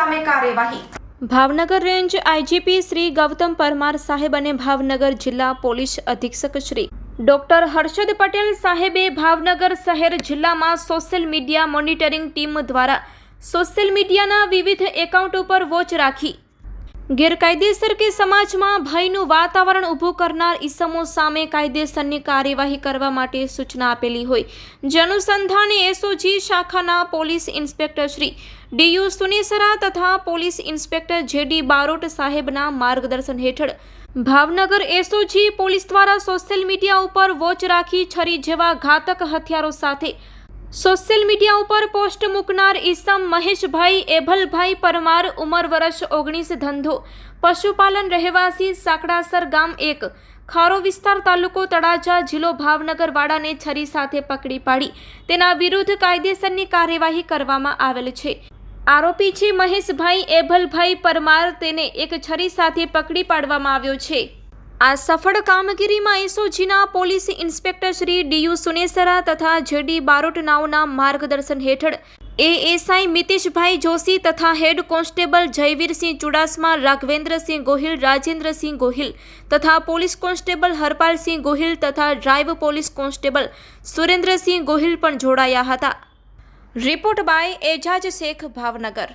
સામે કાર્યવાહી. Bhavnagar range IGP Shri Gautam Parmar સાહેબ અને ભાવનગર જિલ્લા પોલીસ અધિક્ષક શ્રી ડોક્ટર હર્ષદ પટેલ સાહેબે ભાવનગર શહેર જિલ્લામાં સોશિયલ મીડિયા મોનિટરિંગ ટીમ દ્વારા સોશિયલ મીડિયાના વિવિધ એકાઉન્ટ ઉપર વોચ રાખી ગેરકાયદેસર કે સમાજમાં ભયનું વાતાવરણ ઊભું કરનાર ઈસમો સામે કાયદેસરની કાર્યવાહી કરવા માટે સૂચના આપેલી હોય. જનુસંધાને એસઓજી શાખાના police inspector Shri D U Sunesara તથા police inspector J D Barot સાહેબના માર્ગદર્શન હેઠળ ભાવનગર એસઓજી પોલીસ દ્વારા સોશિયલ મીડિયા ઉપર વોચ રાખી છરી જેવા ઘાતક હથિયારો સાથે સોશિયલ મીડિયા ઉપર પોસ્ટ મૂકનાર ઈસમ મહેશભાઈ એભલભાઈ પરમાર ઉંમર વર્ષ ઓગણીસ ધંધો. પશુપાલન રહેવાસી સાકડાસર ગામ એક. ખારો વિસ્તાર તાલુકો તળાજા જિલ્લો ભાવનગર વાડાને છરી સાથે પકડી પાડી. તેના વિરુદ્ધ કાયદેસરની કાર્યવાહી કરવામાં આવેલ છે. આરોપી છે મહેશભાઈ એભલભાઈ પરમાર. તેને એક છરી સાથે પકડી પાડવામાં આવ્યો છે. આ સફળ કામગીરીમાં એસઓજીના police inspector Shri D U Sunesara તથા જેડી બારોટ નાઓના માર્ગદર્શન હેઠળ એએસઆઈ મિતેશભાઈ જોશી તથા હેડ કોન્સ્ટેબલ જયવીરસિંહ ચુડાસમા, રાઘવેન્દ્રસિંહ ગોહિલ, રાજેન્દ્રસિંહ ગોહિલ તથા પોલીસ કોન્સ્ટેબલ હરપાલસિંહ ગોહિલ તથા drive police constable Surendrasinh Gohil પણ જોડાયા હતા. Report by Ejaz Shaikh, Bhavnagar.